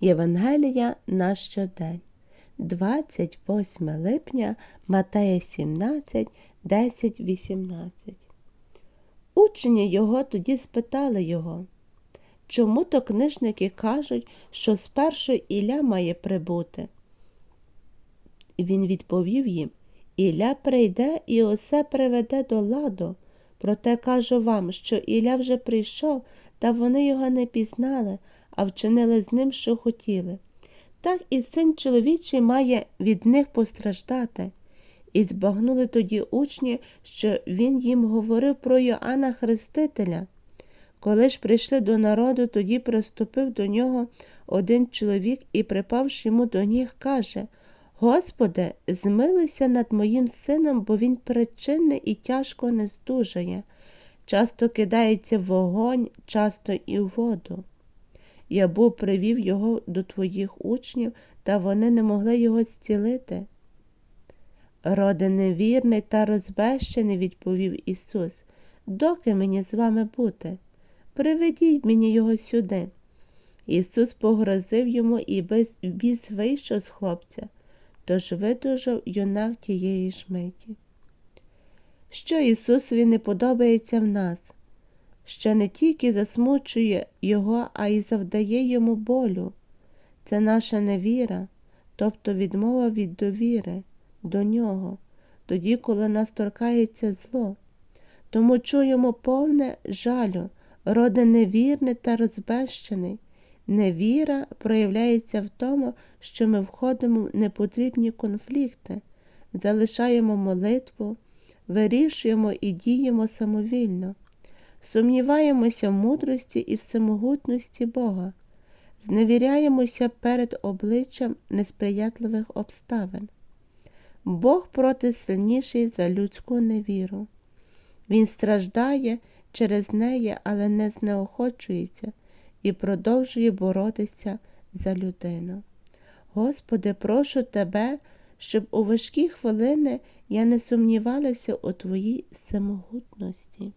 Євангелія на щодень, 28 липня, Матея 17, 10, 18. Учні його тоді спитали його, чому то книжники кажуть, що спершу Ілля має прибути? Він відповів їм, Ілля прийде і усе приведе до ладу. Проте кажу вам, що Ілля вже прийшов, та вони його не пізнали, а вчинили з ним, що хотіли. Так і син чоловічий має від них постраждати. І збагнули тоді учні, що він їм говорив про Йоанна Хрестителя. Коли ж прийшли до народу, тоді приступив до нього один чоловік і, припавши йому до ніг, каже Господи, змилуйся над моїм сином, бо він причинний і тяжко не здужає. Часто кидається в вогонь, часто і в воду. Я був привів його до твоїх учнів, та вони не могли його зцілити. Роде невірний та розбещений, відповів Ісус, доки мені з вами бути? Приведіть мені його сюди. Ісус погрозив йому і біс вийшов з хлопця, тож видужав юнак тієї ж миті. Що Ісусові не подобається в нас, що не тільки засмучує Його, а й завдає йому болю. Це наша невіра, тобто відмова від довіри до нього, тоді, коли нас торкається зло. Тому чуємо повне жалю, роде невірний та розбещений. Невіра проявляється в тому, що ми входимо в непотрібні конфлікти, залишаємо молитву, вирішуємо і діємо самовільно, сумніваємося в мудрості і всемогутності Бога, зневіряємося перед обличчям несприятливих обставин. Бог проти сильніший за людську невіру. Він страждає через неї, але не знеохочується і продовжує боротися за людину. Господи, прошу Тебе, щоб у важкі хвилини я не сумнівалася у Твоїй всемогутності.